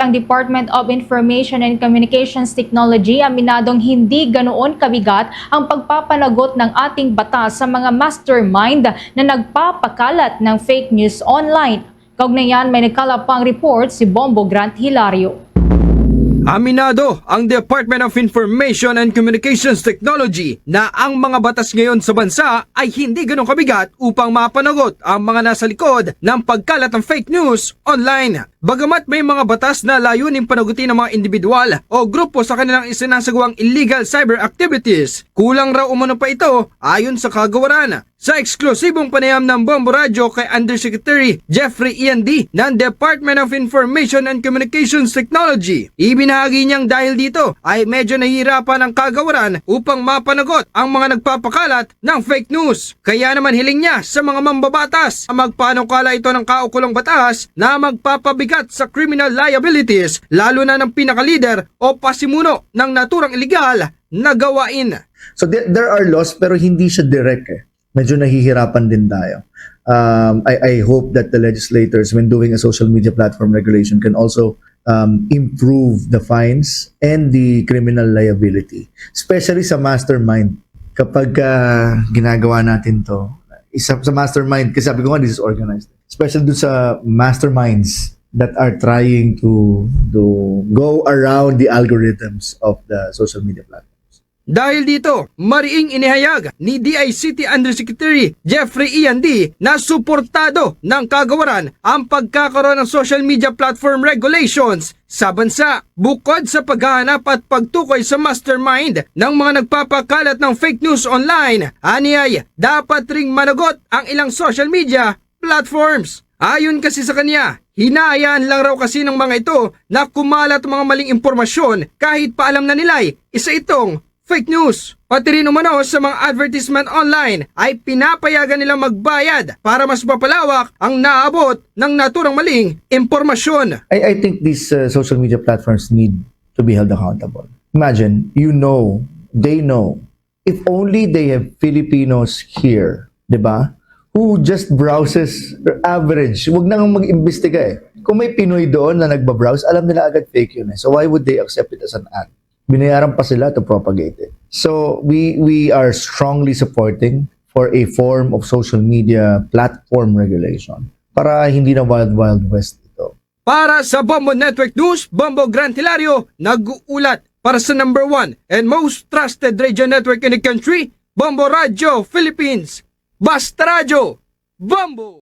Ang Department of Information and Communications Technology aminadong hindi ganoon kabigat ang pagpapanagot ng ating batas sa mga mastermind na nagpapakalat ng fake news online. Kaugnayan may nagkalapang report si Bombo Grant Hilario. Aminado ang Department of Information and Communications Technology na ang mga batas ngayon sa bansa ay hindi ganong kabigat upang mapanagot ang mga nasa likod ng pagkalat ng fake news online. Bagamat may mga batas na layunin panagutin ng mga individual o grupo sa kanilang isinasagawang illegal cyber activities, kulang raw umano pa ito ayon sa kagawaran. Sa eksklusibong panayam ng Bombo Radio kay Undersecretary Jeffrey Ian D. ng Department of Information and Communications Technology, ibinahagi niyang dahil dito ay medyo nahihirapan ang kagawaran upang mapanagot ang mga nagpapakalat ng fake news. Kaya naman hiling niya sa mga mambabatas na magpanukala ito ng kaukulong batas na magpapabigat sa criminal liabilities lalo na ng pinakalider o pasimuno ng naturang illegal na gawain. So there are laws pero hindi siya direct eh. Medyo nahihirapan din tayo. Um, I, I hope that the legislators when doing a social media platform regulation can also um, improve the fines and the criminal liability. Especially sa mastermind. Kapag ah, ginagawa natin to, isa sa mastermind, kasi sabi ko nga, this is organized. Especially dun sa masterminds that are trying to, to go around the algorithms of the social media platform. Dahil dito, mariing inihayag ni DICT Undersecretary Jeffrey Ian D. na suportado ng kagawaran ang pagkakaroon ng social media platform regulations sa bansa. Bukod sa paghahanap at pagtukoy sa mastermind ng mga nagpapakalat ng fake news online, aniyay dapat ring managot ang ilang social media platforms. Ayon kasi sa kanya, hinahayaan lang raw kasi ng mga ito na kumalat mga maling impormasyon kahit pa alam na nila'y isa itong fake news. Pati rin umano sa mga advertisement online ay pinapayagan nilang magbayad para mas mapalawak ang naabot ng naturang maling impormasyon. I, I think these uh, social media platforms need to be held accountable. Imagine, you know, they know, if only they have Filipinos here, di ba? Who just browses average. Huwag nang mag-imbestiga eh. Kung may Pinoy doon na nagbabrowse, alam nila agad fake yun eh. So why would they accept it as an ad? Binayaran pa sila to propagate it. So we we are strongly supporting for a form of social media platform regulation para hindi na wild wild west ito. Para sa Bombo Network News, Bombo Grand Hilario, nag-uulat para sa number one and most trusted radio network in the country, Bombo Radio Philippines. Basta Radio, Bombo!